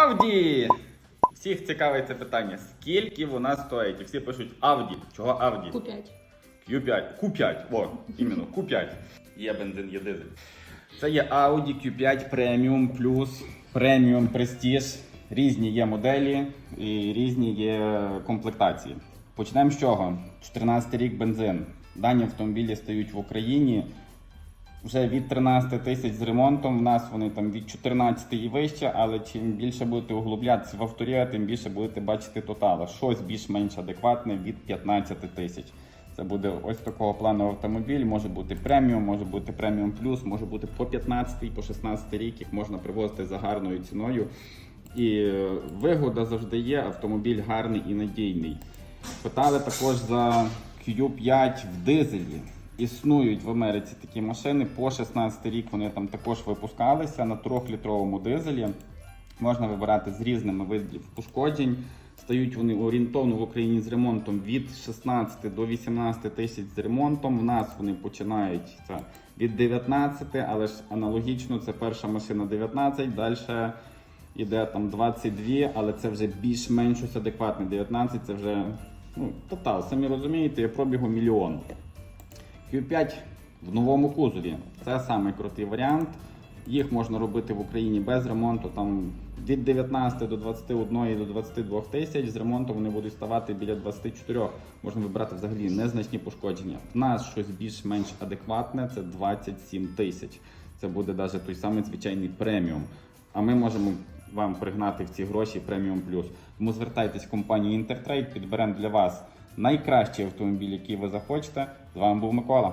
Audi! Всіх цікавить це питання. Скільки вона стоїть? І всі пишуть Audi. Чого Audi? Q5. Q5. Q5. О, іменно Q5. Є бензин, є дизель. Це є Audi Q5 Premium Plus, Premium Prestige. Різні є моделі і різні є комплектації. Почнемо з чого? 14 рік бензин. Дані автомобілі стають в Україні вже від 13 тисяч з ремонтом. В нас вони там від 14 і вище, але чим більше будете углублятися в авторія, тим більше будете бачити тотала. Щось більш-менш адекватне від 15 тисяч. Це буде ось такого плану автомобіль. Може бути преміум, може бути преміум плюс, може бути по 15 і по 16 рік. Їх можна привозити за гарною ціною. І е, вигода завжди є. Автомобіль гарний і надійний. Питали також за Q5 в дизелі. Існують в Америці такі машини. По 16 рік вони там також випускалися на 3-літровому дизелі. Можна вибирати з різними видів пошкоджень. Стають вони орієнтовно в Україні з ремонтом від 16 до 18 тисяч з ремонтом. В нас вони починаються від 19, але ж аналогічно це перша машина 19, далі іде там 22, але це вже більш-менш адекватне. 19 це вже ну, тотал. Самі розумієте, я пробігу мільйон. Q5 в новому кузові. Це самий крутий варіант. Їх можна робити в Україні без ремонту. Там від 19 до 21 до 22 тисяч. З ремонтом вони будуть ставати біля 24. Можна вибрати взагалі незначні пошкодження. В нас щось більш-менш адекватне це 27 тисяч. Це буде навіть той самий звичайний преміум. А ми можемо вам пригнати в ці гроші преміум плюс. Тому звертайтесь в компанію Інтертрейд, підберемо для вас найкращий автомобіль, який ви захочете. З вами був Микола.